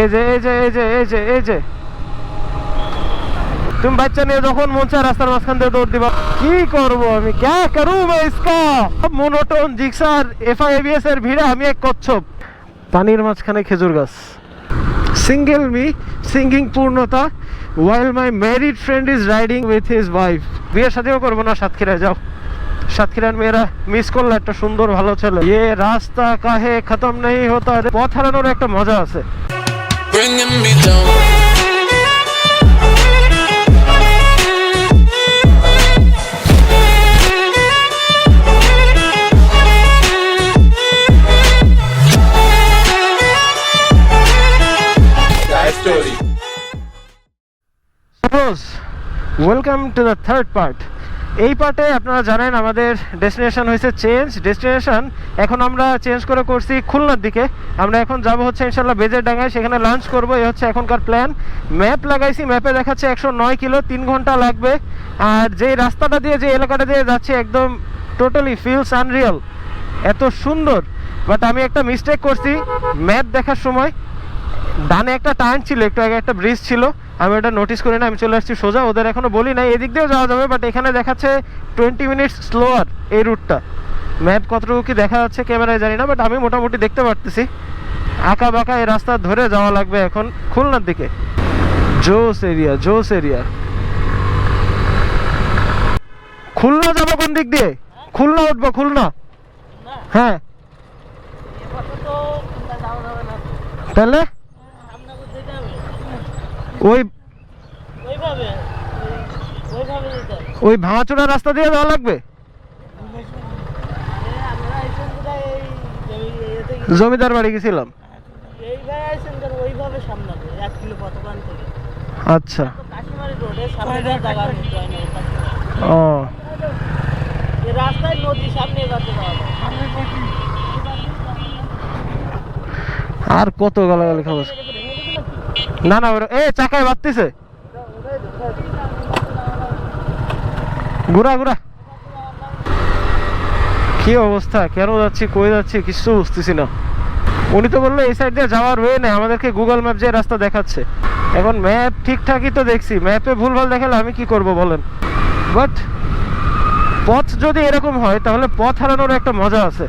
এই যে এই যে এই যে এই যে এই যে। তুমি বাচ্চা নিয়ে যখন মন চায় রাস্তার মাঝখান দৌড় দিবা। কি করব আমি? ক্যা করু ইসকা জিক্সার এফআইবিএস এর ভিড়ে আমি এক কচ্ছপ। পানির মাঝখানে খেজুর গাছ। সিঙ্গেল মি সিঙ্গিং পূর্ণতা while my married friend is riding with his wife বিয়ের সাথেও করব না সাতক্ষীরায়, যাও। সাতক্ষীরার মেয়েরা মিস করল একটা সুন্দর ভালো ছেলে। এ রাস্তা কাহে খতম নেই হতো পথ হারানোর একটা মজা আছে। bringing me down. Welcome to the third part. এই পার্টে আপনারা জানেন আমাদের ডেস্টিনেশন হয়েছে চেঞ্জ ডেস্টিনেশন এখন আমরা চেঞ্জ করে করছি খুলনার দিকে। আমরা এখন যাব হচ্ছে ইনশাল্লাহ বেজের ডাঙ্গায় সেখানে লাঞ্চ করব। এই হচ্ছে এখনকার প্ল্যান ম্যাপ লাগাইছি। ম্যাপে দেখাচ্ছে একশো নয় কিলো, তিন ঘণ্টা লাগবে। আর যেই রাস্তাটা দিয়ে যে এলাকাটা দিয়ে যাচ্ছে, একদম টোটালি ফিলস আনরিয়াল এত সুন্দর। বাট আমি একটা মিস্টেক করছি। ম্যাপ দেখার সময় ডানে একটা টার্ন ছিল, একটু আগে একটা ব্রিজ ছিল। আমি ওটা নোটিস করি না আমি চলে আসছি সোজা ওদের এখনও বলি নাই এদিক দিয়েও যাওয়া যাবে বাট এখানে দেখাচ্ছে টোয়েন্টি মিনিটস স্লোয়ার এই রুটটা ম্যাপ কতটুকু কি দেখা যাচ্ছে ক্যামেরায় জানি না বাট আমি মোটামুটি দেখতে পারতেছি। আঁকা বাঁকা এই রাস্তা ধরে যাওয়া লাগবে এখন খুলনার দিকে। জোস এরিয়া জোস এরিয়া খুলনা যাব কোন দিক দিয়ে? খুলনা উঠবো খুলনা। হ্যাঁ। তাহলে? ওই ওইভাবে ওইভাবে যেতে ওই ভাঙাচোরা রাস্তা দিয়ে যাওয়া লাগবে? জমিদার বাড়ি গেছিলাম। আচ্ছা। ও। আর কত গালাগালি খবর না না এ, চাকায় বাড়তেছে ঘুরা ঘুরা। কি অবস্থা? কেন যাচ্ছি, কই যাচ্ছি কিছু বুঝতেছি না। উনি তো বলল, এই সাইড দিয়ে যাওয়ার ওয়ে নেই, আমাদেরকে গুগল ম্যাপ যে রাস্তা দেখাচ্ছে। এখন ম্যাপ ঠিকঠাকই তো দেখছি ম্যাপে ভুলভাল দেখালে আমি কি করব বলেন? বাট পথ যদি এরকম হয়, তাহলে পথ হারানোর একটা মজা আছে।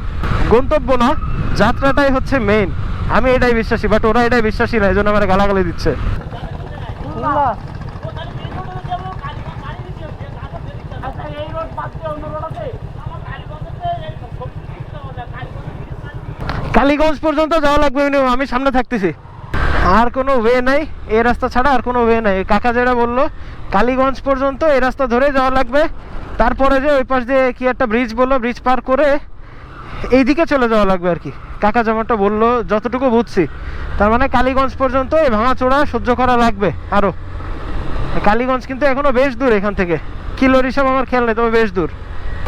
গন্তব্য না, যাত্রাটাই হচ্ছে মেইন আমি এটাই বিশ্বাসী বাট ওরা এটাই বিশ্বাসী না এই জন্য আমার গালাগালি দিচ্ছে। কালীগঞ্জ পর্যন্ত যাওয়া লাগবে minimum, আমি সামনে থাকতেছি। আর কোনো ওয়ে নাই এই রাস্তা ছাড়া আর কোনো ওয়ে নাই। কাকা যেটা বলল কালীগঞ্জ পর্যন্ত এই রাস্তা ধরে যাওয়া লাগবে। তারপরে যে ওই পাশ দিয়ে কি একটা ব্রিজ বলল ব্রিজ পার করে এইদিকে চলে যাওয়া লাগবে আর কি। কাকা যেমনটা বলল, যতটুকু বুঝছি। তার মানে কালীগঞ্জ পর্যন্ত এই ভাঙাচোরা সহ্য করা লাগবে আরও কালীগঞ্জ কিন্তু এখনও বেশ দূর এখান থেকে। কিলোর হিসাব আমার খেয়াল নেই, তবে বেশ দূর।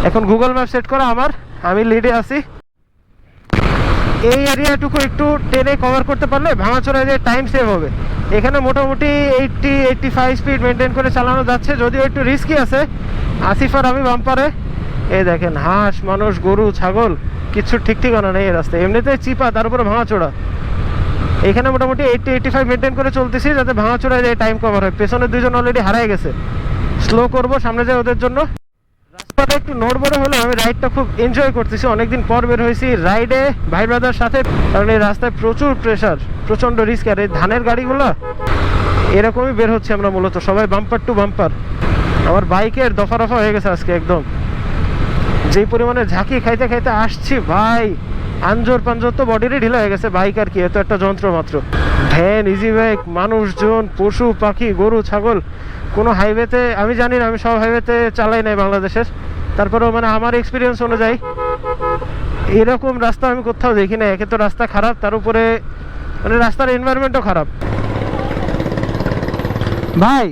এখন গুগল ম্যাপ সেট করা আমার, আমি লিডে আছি। এই এরিয়াটুকু একটু ট্রেনে কভার করতে পারলে ভাঙাচোরা যে টাইম সেভ হবে। এখানে মোটামুটি eighty eighty five speed maintain করে চালানো যাচ্ছে, যদিও একটু রিস্কি আছে। আসিফার আমি বাম্পারে এই দেখেন, হাঁস, মানুষ, গরু, ছাগল, কিছু ঠিক ঠিকানা নেই রাস্তায়। এমনিতে চিপা, তার উপরে ভাঙাচোরা এখানে মোটামুটি এইটটি এইটটি ফাইভ মেনটেন করে চলতেছি, যাতে ভাঙাচোরায় যে টাইম কভার হয়। পেছনে দুজন অলরেডি হারাই গেছে। স্লো করব, সামনে যায় ওদের জন্য। রাস্তাটা একটু নড়বড়ে হলে আমি রাইডটা খুব এনজয় করতেছি। অনেকদিন পর বের হয়েছি রাইডে ভাই ব্রাদার সাথে। কারণ এই রাস্তায় প্রচুর প্রেশার প্রচণ্ড রিস্ক আর এই ধানের গাড়িগুলো, এরকমই বের হচ্ছে আমরা মূলত। সবাই বাম্পার টু বাম্পার আমার বাইকের দফা রফা হয়ে গেছে আজকে একদম। যেই পরিমাণে ঝাঁকি খাইতে খাইতে আসছি ভাই আঞ্জোর পাঞ্জোর তো বডিরই ঢিলা হয়ে গেছে বাইক আর কি? এত একটা যন্ত্র মাত্র। ভ্যান ইজি বাইক মানুষজন পশু পাখি গরু ছাগল কোনো হাইওয়েতে আমি জানি না আমি সব হাইওয়েতে চালাই নাই বাংলাদেশের। তারপরেও মানে আমার এক্সপিরিয়েন্স অনুযায়ী এরকম রাস্তা আমি কোথাও দেখি না একে তো রাস্তা খারাপ তার উপরে মানে রাস্তার এনভায়রনমেন্টও খারাপ। ভাই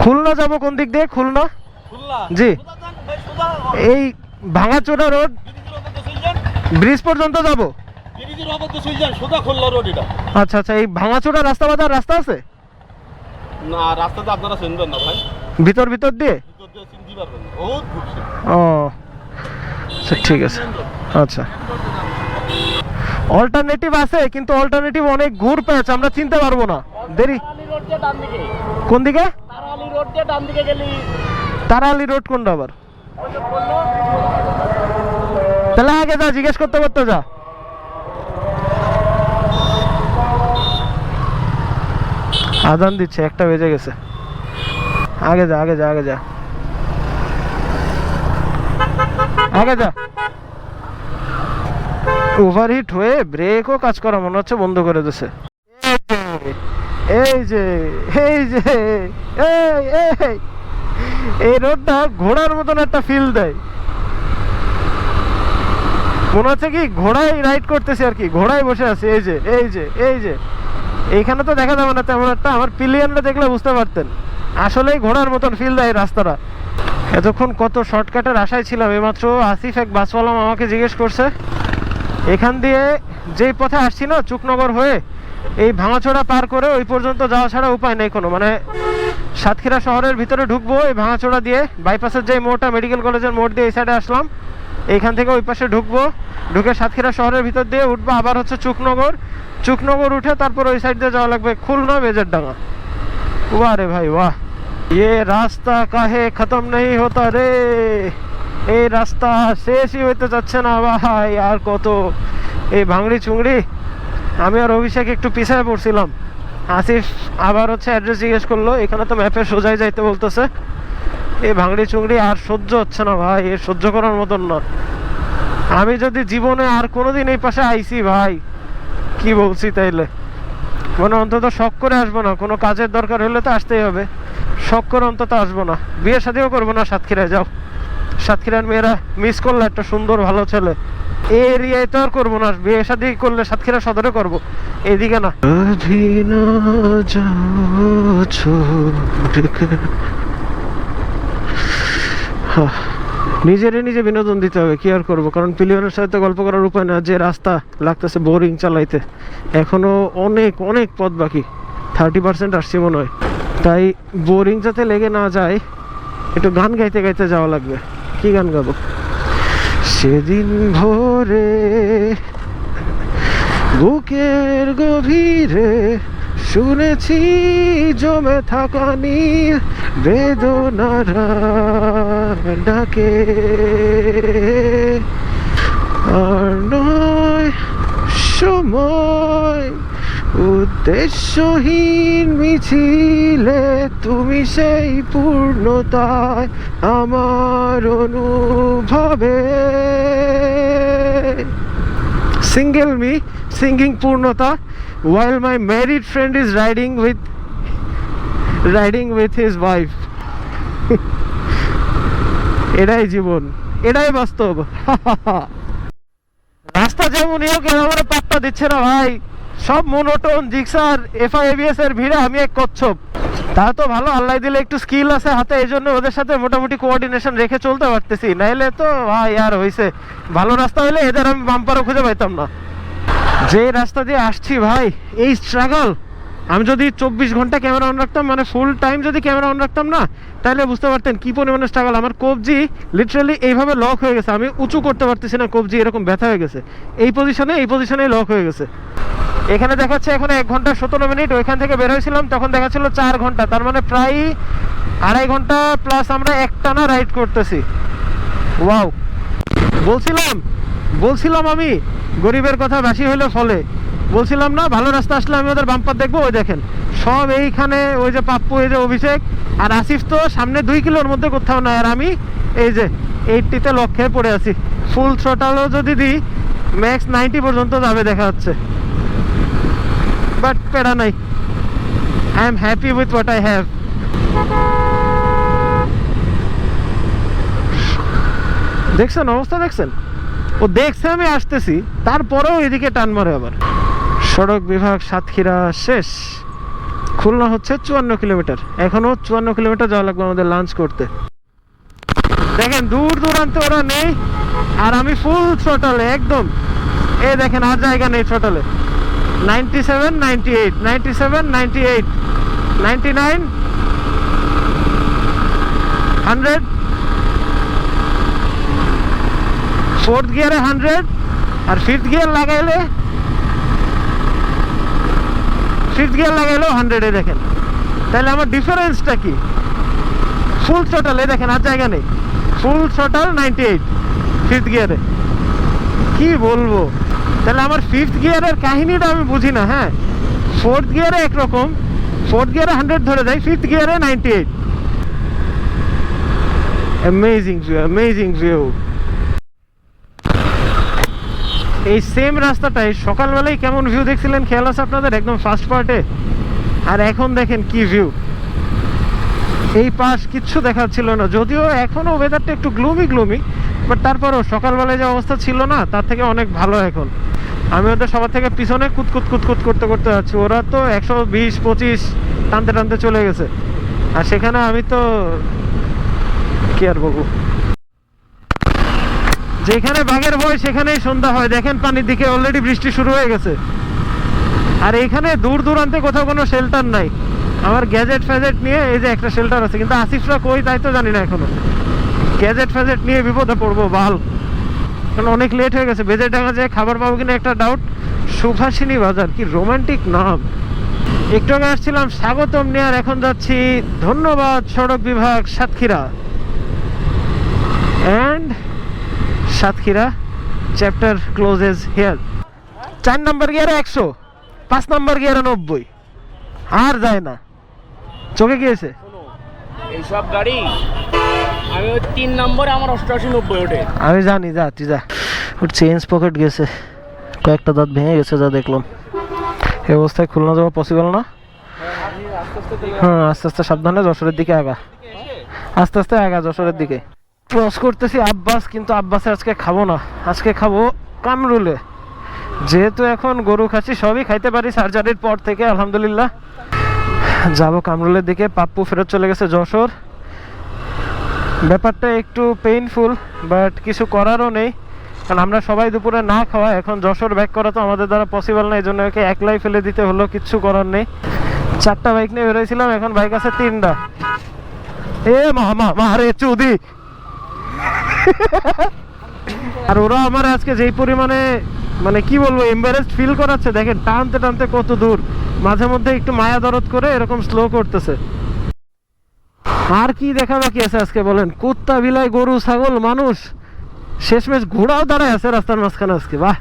খুলনা যাব কোন দিক দিয়ে? খুলনা? খুলনা? জি। এই ভাঙাচোরা রোড ব্রিজ পর্যন্ত যাব। আচ্ছা আচ্ছা এই ভাঙাচোরা রাস্তা বাঁধার রাস্তা আছে? না রাস্তাতে আপনারা চিনবেন না ভাই ভিতর ভিতর দিয়ে? ও আচ্ছা ঠিক আছে। আচ্ছা। অল্টারনেটিভ আছে কিন্তু অল্টারনেটিভ অনেক ঘুর প্যাচ আমরা চিনতে পারব না। দেরি। কোন দিকে গেলি। তারালি রোড কোনটা আবার? তাহলে আগে যা জিজ্ঞেস করতে করতে যা আদান দিচ্ছে একটা বেজে গেছে আগে যা আগে যা আগে যা আগে যা ওভারহিট হয়ে ব্রেকও কাজ করা মনে হচ্ছে বন্ধ করে দিছে এই যে এই যে এই এই এই রোডটা ঘোড়ার মতন একটা ফিল দেয়। মনে হচ্ছে কি ঘোড়ায় রাইড করতেছি আর কি ঘোড়ায় বসে আছি, এই যে এই যে এই যে। এইখানে তো দেখা যাবে না তেমন একটা, আমার পিলিয়নটা দেখলে বুঝতে পারতেন। আসলেই ঘোড়ার মতন ফিল দেয় রাস্তাটা। এতক্ষণ কত শর্টকাটের আশায় ছিলাম, এইমাত্র আসিফ এক বাসওয়ালাম আমাকে জিজ্ঞেস করছে। এখান দিয়ে যেই পথে আসছি না, চুকনগর হয়ে, এই ভাঙাচোড়া পার করে ওই পর্যন্ত যাওয়া ছাড়া উপায় নেই কোনো। মানে সাতক্ষীরা শহরের ভিতরে ঢুকবো, এই ভাঙাচোড়া দিয়ে বাইপাসের যে মোড়টা মেডিকেল কলেজের মোড় দিয়ে এই সাইডে আসলাম। এইখান থেকে ওই পাশে ঢুকবো, ঢুকে সাতক্ষীরা শহরের ভিতর দিয়ে উঠবো, আবার হচ্ছে চুকনগর। চুকনগর উঠে তারপর ওই সাইড দিয়ে যাওয়া লাগবে খুলনা বেজের ডাঙা ওয়া রে ভাই ওয়া ইয়ে রাস্তা কাহে খতম নেই হতা রে। এই রাস্তা শেষই হইতে যাচ্ছে না ভাই, আর কত। এই ভাঙড়ি চুংড়ি আমি আর অভিষেক একটু পিছায় পড়ছিলাম। আসিফ আবার হচ্ছে অ্যাড্রেস জিজ্ঞেস করল, এখানে তো ম্যাপে সোজাই যাইতে বলতেছে। এই ভাঙড়ি চুংড়ি আর সহ্য হচ্ছে না ভাই, এ সহ্য করার মতন না। আমি যদি জীবনে আর কোনোদিন এই পাশে আইছি ভাই, কি বলছি তাইলে? মানে অন্তত শখ করে আসব না, কোনো কাজের দরকার হলে তো আসতেই হবে। শখ করে অন্তত আসব না। বিয়ে শাদিও করব না সাতক্ষীরায়, যাও। সাতক্ষীরার মেয়েরা মিস করলে একটা সুন্দর ভালো ছেলে। এই এরিয়ায় তো আর করব না। বিয়ে শাদি করলে সাতক্ষীরা সদরে করব। এইদিকে না। নিজেরই নিজে বিনোদন দিতে হবে, কি আর করব? কারণ পিলিয়নের সাথে গল্প করার উপায় না, যে রাস্তা লাগতেছে বোরিং চালাইতে। এখনও অনেক অনেক পথ বাকি। থার্টি পার্সেন্ট আসছে মনে হয়। তাই বোরিং যাতে লেগে না যায়, একটু গান গাইতে গাইতে যাওয়া লাগবে। কি গান গাবো? সেদিন ভোরে বুকের গভীরে শুনেছি জমে থাকা নীল বেদনারা ডাকে। আর নয় সময় উদ্দেশ্যহীন মিছিলে তুমি সেই পূর্ণতায় আমার অনুভবে। সিঙ্গেল মি সিঙ্গিং পূর্ণতা while my married friend is riding with riding with his wife এটাই জীবন, এটাই বাস্তব। রাস্তা যেমন এরকম আমার পাত্তা দিচ্ছে না ভাই? সব মনোটন, জিক্সার এফআইএবিএস এর ভিড়ে আমি এক কচ্ছপ। তা তো ভালো, আল্লাহ দিলে একটু স্কিল আছে হাতে, এই জন্য ওদের সাথে মোটামুটি কোঅর্ডিনেশন রেখে চলতে পারতেছি। নাইলে তো ভাই আর হইছে। ভালো রাস্তা হলে এদের আমি বাম্পারও খুঁজে পাইতাম না। যে রাস্তা দিয়ে আসছি ভাই, এই স্ট্রাগল আমি যদি চব্বিশ ঘণ্টা ক্যামেরা অন রাখতাম মানে ফুল টাইম যদি ক্যামেরা অন রাখতাম না, তাহলে বুঝতে পারতেন কি পরিমাণে স্ট্রাগল আমার কবজি লিটারালি এইভাবে লক হয়ে গেছে। আমি উঁচু করতে পারতেছি না, কবজি এরকম ব্যথা হয়ে গেছে। এই পজিশনে এই পজিশনে লক হয়ে গেছে। এখানে দেখাচ্ছে এখন এক ঘণ্টা সতেরো মিনিট ওইখান থেকে বের হয়েছিলাম, তখন দেখাচ্ছিল চার ঘণ্টা। তার মানে প্রায় আড়াই ঘণ্টা প্লাস আমরা একটানা রাইড করতেছি। ওয়াও বলছিলাম বলছিলাম আমি, গরিবের কথা বেশি হলে ফলে বলছিলাম না, ভালো রাস্তা আসলে আমি ওদের বাম্পার দেখব, ওই দেখেন। সব এইখানে, ওই যে পাপ্পু, এই যে অভিষেক আর আসিফ তো সামনে দুই কিলোর মধ্যে কোথাও না আর আমি এই যে এইটটিতে লক্ষ্যে পড়ে আছি। ফুল থ্রোটালও যদি দিই ম্যাক্স নাইনটি পর্যন্ত যাবে দেখা যাচ্ছে। বাট পেড়া নাই। I am happy with what I have দেখছেন, অবস্থা দেখছেন? ও দেখছে আমি আসতেছি, তারপরেও এদিকে টান মারে আবার। সড়ক বিভাগ সাতক্ষীরা শেষ। খুলনা হচ্ছে চুয়ান্ন কিলোমিটার। এখনও চুয়ান্ন কিলোমিটার যাওয়া লাগবে আমাদের লাঞ্চ করতে। দেখেন, দূর দূরান্তে ওরা নেই, আর আমি ফুল থ্রোটলে একদম। এই দেখেন, আর জায়গা নেই থ্রোটলে ninety seven ninety eight ninety seven ninety eight ninety nine hundred fourth গিয়ারে হান্ড্রেড আর ফিফথ গিয়ার লাগাইলে ফিফথ গিয়ার লাগাইলেও হান্ড্রেডে দেখেন। তাহলে আমার ডিফারেন্সটা কি? ফুল টোটাল এ দেখেন, আর জায়গা নেই। Full total ninety eight fifth গিয়ারে। কি বলব? তাহলে আমার ফিফথ গিয়ারের কাহিনীটা আমি বুঝি না হ্যাঁ? ফোর্থ গিয়ারে একরকম। ফোর্থ গিয়ারে হান্ড্রেড ধরে দেয় ফিফথ গিয়ারে ninety eight amazing view amazing view এই সেম রাস্তাটাই সকালবেলায় কেমন ভিউ দেখছিলেন? খেয়াল আছে আপনাদের? একদম ফার্স্ট পার্টে আর এখন দেখেন কি ভিউ এই পাশ কিচ্ছু দেখাচ্ছিল না। যদিও এখনও ওয়েদারটা একটু গ্লুমি গ্লুমি বাট তারপরেও সকালবেলায় যে অবস্থা ছিল না, তার থেকে অনেক ভালো এখন। আমি ওদের সবার থেকে পিছনে কুতকুত কুতকুত করতে করতে যাচ্ছি। ওরা তো একশো বিশ, পঁচিশ টানতে টানতে চলে গেছে। আর সেখানে আমি তো কি আর বলব? যেখানে বাঘের ভয়, সেখানেই সন্ধ্যা হয়। দেখেন পানির দিকে অলরেডি বৃষ্টি শুরু হয়ে গেছে। আর এখানে দূর দূরান্তে কোথাও কোনো শেল্টার নাই। আমার গ্যাজেট ফ্যাজেট নিয়ে এই যে একটা শেল্টার আছে, কিন্তু আসিফরা কই তাই তো জানি না এখনও। গ্যাজেট ফ্যাজেট নিয়ে বিপদে পড়ব, বাল। কারণ অনেক লেট হয়ে গেছে, বেজে ডাঙা যায় খাবার পাবো কিনা একটা ডাউট সুভাষিনী বাজার, কি রোমান্টিক নাম। একটু আগে আসছিলাম, স্বাগতম নিয়ে, আর এখন যাচ্ছি ধন্যবাদ সড়ক বিভাগ Satkhira. And Satkhira chapter closes here চার নম্বর গিয়ারে একশো পাঁচ নাম্বার গিয়ারে নব্বই। আর যায় না। চোখে গিয়েছে এইসব গাড়ি আমি ওই তিন নম্বরে আমার অষ্টআশি নব্বই ওঠে। আমি জানি যা তুই যা। ওর চেঞ্জ পকেট গেছে। কয়েকটা দাঁত ভেঙে গেছে যা দেখলাম। এই অবস্থায় খুলনা যাওয়া পসিবল না? হ্যাঁ আস্তে আস্তে সাবধানে যশোরের দিকে আগা। আস্তে আস্তে আগা যশোরের দিকে। ক্রস করতেছি আব্বাস, কিন্তু আব্বাসে আজকে খাব না। আজকে খাব কামরুলে। যেহেতু এখন গরু খাচ্ছি, সবই খাইতে পারি সার্জারির পর থেকে, আলহামদুলিল্লাহ। যাব কামরুলের দিকে, পাপ্পু ফেরত চলে গেছে যশোর। ব্যাপারটা একটু পেইনফুল বাট কিছু করারও নেই। কারণ আমরা সবাই দুপুরে না খাওয়া, এখন যশোর ব্যাক করা তো আমাদের দ্বারা পসিবল না এই জন্য ওকে একলাই ফেলে দিতে হলো কিচ্ছু করার নেই। চারটা বাইক নিয়ে বেরোয়ছিলাম এখন বাইক আছে তিনটা। এ মা মা মা রে চুদি! আর ওরা আমার আজকে যেই পরিমাণে মানে কি বলব এম্বারেসড ফিল করাচ্ছে, দেখেন, টানতে টানতে কত দূর। মাঝে মধ্যে একটু মায়া দরদ করে এরকম স্লো করতেছে। আর কি দেখা বাকি আছে আজকে, বলেন? কুত্তা বিলাই, গরু, ছাগল, মানুষ। শেষমেশ ঘোড়াও দাঁড়ায় আছে রাস্তার মাঝখানে আজকে, বাহ!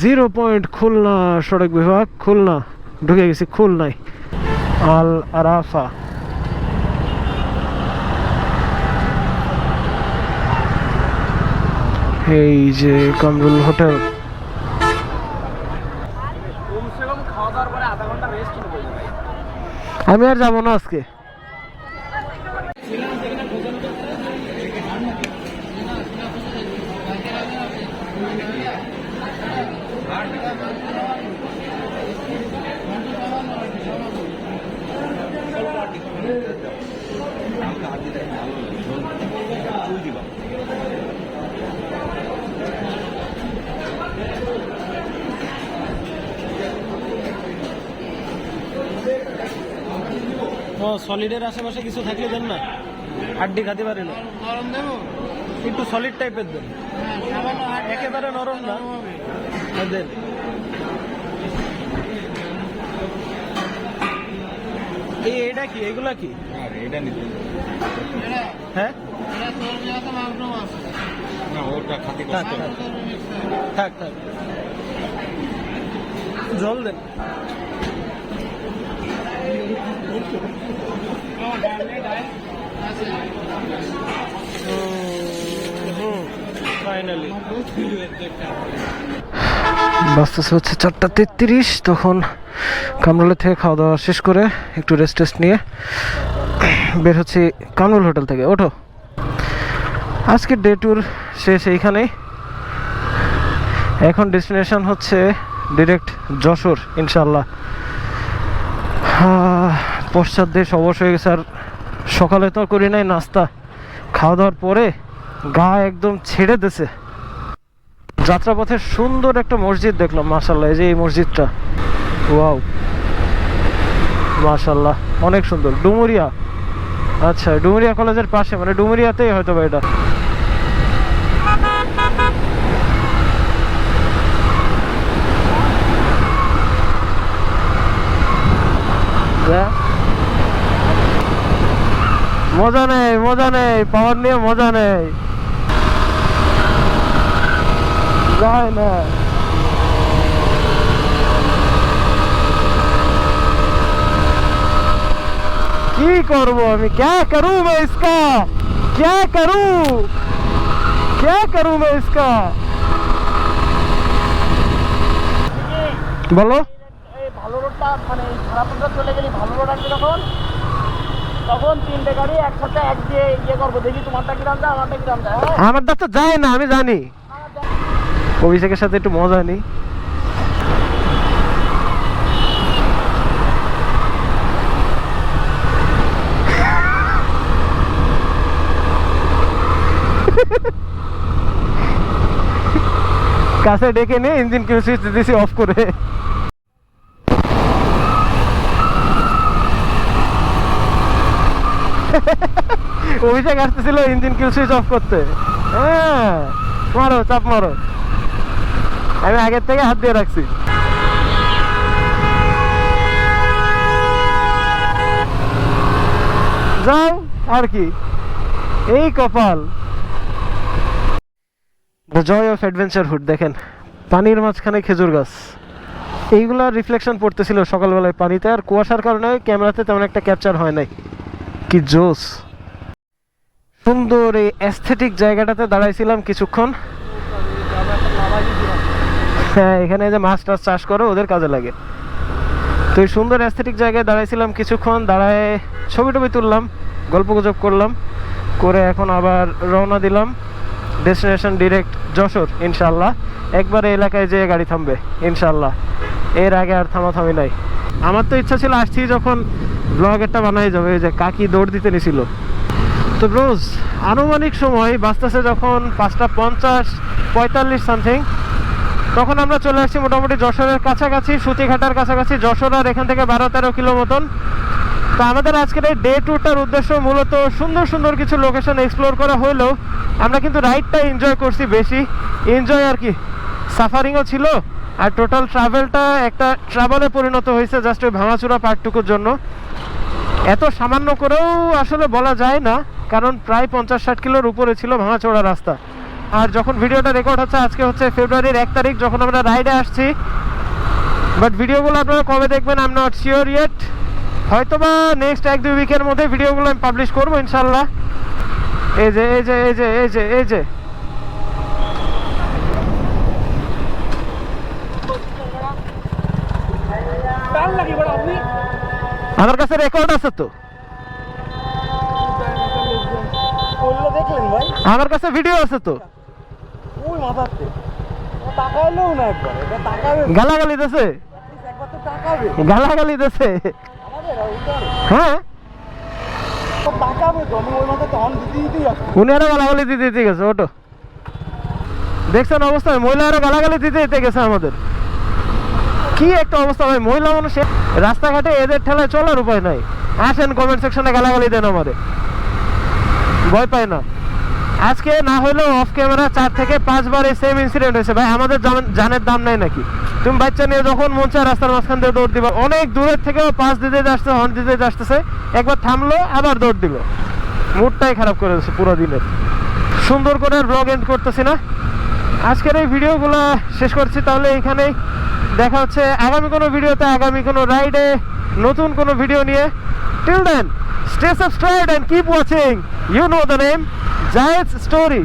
জিরো পয়েন্ট খুলনা, সড়ক বিভাগ, খুলনা। ঢুকে গেছি খুলনায়। আল আরাফা। এই যে কামরুল হোটেল। আমি আর যাব না আজকে। সলিডের আশেপাশে কিছু থাকলে দেন না। হাড্ডি খাতে পারে না। একটু সলিড টাইপের দেন। একেবারে নরম না। হ্যাঁ, দেন। এই এটা কি? এগুলা কি? এটা নিতে হ্যাঁ? না ওটা থাক থাক। থাক থাক। জল দেন। বাঁচতেছে হচ্ছে চারটা তেত্রিশ, তখন কামরুলে থেকে খাওয়া দাওয়া শেষ করে একটু রেস্ট টেস্ট নিয়ে বের হচ্ছি কামরুল হোটেল থেকে। ওঠো। আজকের ডে ট্যুর শেষ এইখানেই। এখন ডেস্টিনেশন হচ্ছে ডিরেক্ট যশোর ইনশাল্লাহ পশ্চাৎ দেশ অবশ হয়ে গেছে আর সকালে তো করি নাই, নাস্তা। খাওয়া দাওয়ার পরে গা একদম ছেড়ে দিছে। যাত্রাপথে সুন্দর একটা মসজিদ দেখলাম মাশাল্লাহ এই যে এই মসজিদটা। ওয়াও। মাশাল্লাহ অনেক সুন্দর। ডুমুরিয়া। আচ্ছা ডুমুরিয়া কলেজের পাশে মানে ডুমুরিয়াতেই হয়তো বা এটা। যা। মজা নেই মজা নেই পাওয়ার নিয়ে মজা নেই যায় না কি করবো আমি क्या करूं मैं इसका क्या करूं क्या करूं मैं इसका বলো এই ভালো রোডটা মানে এই খারাপ রোডটা চলে গেলে ভালো রোড আসবে তখন তখন তিনটে গাড়ি একসাথে এক দিয়ে ইয়ে করব। দেখি তোমারটা আমারটা হ্যাঁ? তো যায় না, আমি জানি। অভিষেকের সাথে একটু মজা নেই কাছে ডেকে নিয়ে ইঞ্জিন কিউ সুইচ দিয়েছি অফ করে। অভিষেক আসতেছিল, ইঞ্জিন কিউ সুইচ অফ করতে। হ্যাঁ মারো, চাপ মারো। আমি আগের থেকে হাত দিয়ে রাখছি। যাও, আর কি। এই কপাল। জয় অফ অ্যাডভেঞ্চারহুড দেখেন, পানির মাঝখানে খেজুর গাছ। এইগুলার রিফ্লেকশন পড়তেছিল সকালবেলায় পানিতে, আর কুয়াশার কারণে ক্যামেরাতে তেমন একটা ক্যাপচার হয় নাই। কি জোস সুন্দর এই অ্যাস্থেটিক জায়গাটাতে দাঁড়াইছিলাম কিছুক্ষণ। হ্যাঁ এখানে যে মাছ টাছ চাষ করে, ওদের কাজে লাগে। তো এই সুন্দর অ্যাস্থেটিক জায়গায় দাঁড়াইছিলাম কিছুক্ষণ, দাঁড়ায় ছবি টবি তুললাম, গল্প গুজব করলাম, করে এখন আবার রওনা দিলাম। ডেস্টিনেশন ডিরেক্ট যশোর ইনশাল্লাহ একবারে এলাকায় যেয়ে গাড়ি থামবে ইনশাল্লাহ এর আগে আর থামাথামি নাই। আমার তো ইচ্ছা ছিল, আসছি যখন ব্লগ একটা বানাই যাবে যে কাকি দৌড় দিতে নিছিল। তো ব্রোজ আনুমানিক সময় বাঁচতেছে যখন পাঁচটা পঞ্চাশ, পঁয়তাল্লিশ সামথিং তখন আমরা চলে আসছি মোটামুটি যশোরের কাছাকাছি, সুতিঘাটার কাছাকাছি। যশোর আর এখান থেকে বারো তেরো কিলো মতন। তো আমাদের আজকের এই ডে ট্যুরটার উদ্দেশ্য মূলত সুন্দর সুন্দর কিছু লোকেশন এক্সপ্লোর করা হলেও আমরা কিন্তু রাইডটা এনজয় করছি বেশি। এনজয় আর কি সাফারিংও ছিল আর টোটাল ট্রাভেলটা একটা ট্রাভেলে পরিণত হয়েছে জাস্ট ওই ভাঙাচুরা পার্টটুকুর জন্য। এত সামান্য করেও আসলে বলা যায় না। কারণ প্রায় পঞ্চাশ ষাট কিলোর উপরে ছিল ভাঙাচোড়া রাস্তা। আর যখন ভিডিওটা রেকর্ড হচ্ছে, আজকে হচ্ছে ফেব্রুয়ারির এক তারিখ, যখন আমরা রাইডে আসছি। বাট ভিডিওগুলো আপনারা কবে দেখবেন I am not sure yet হয়তো বা নেক্সট এক দুই উইকের মধ্যে ভিডিওগুলো আমি পাবলিশ করব ইনশাল্লাহ এই যে এই যে এই যে এই যে এই যে। আমার কাছে রেকর্ড আছে তো? দেখলেন ভাই? আমার কাছে ভিডিও আছে তো। ওই মাথাতে। ও তাকাইলেও না একবার এটা তাকাবে। গালাগালি দেছে একবার তো তাকাবে। গালাগালি দেছে হ্যাঁ? উনি আরও গালাগালি দিতে দিতে গেছে ওটো দেখছেন অবস্থা? মহিলারা গালাগালি দিতে দিতে গেছে আমাদের। কি একটা অবস্থা ভাই মহিলা মানুষ রাস্তাঘাটে এদের ঠেলায় চলার উপায় নাই। আসেন কমেন্ট সেকশনে গালাগালি দেন আমাদের। ভয় পায় না। আজকে না হলেও অফ ক্যামেরা চার থেকে পাঁচবার এই সেম ইনসিডেন্ট হয়েছে। ভাই, আমাদের জান- জানের দাম নাই নাকি? তুমি বাচ্চা নিয়ে যখন মন চায় রাস্তার মাঝখান দিয়ে দৌড় দিবা, অনেক দূরের থেকেও পাঁচ দিতে আসছে হর্ন দিতে আসতেছে একবার থামলো, আবার দৌড় দিল। মুডটাই খারাপ করে দিচ্ছে পুরো দিনের। সুন্দর করে ব্লগ এন্ড করতেছি না। আজকের এই ভিডিওগুলো শেষ করছি, তাহলে এখানেই দেখা হচ্ছে। আগামী কোনো ভিডিওতে, আগামী কোনো রাইডে নতুন কোনো ভিডিও নিয়ে। Till then stay subscribe and keep watching you know the name জায়েজ স্টোরি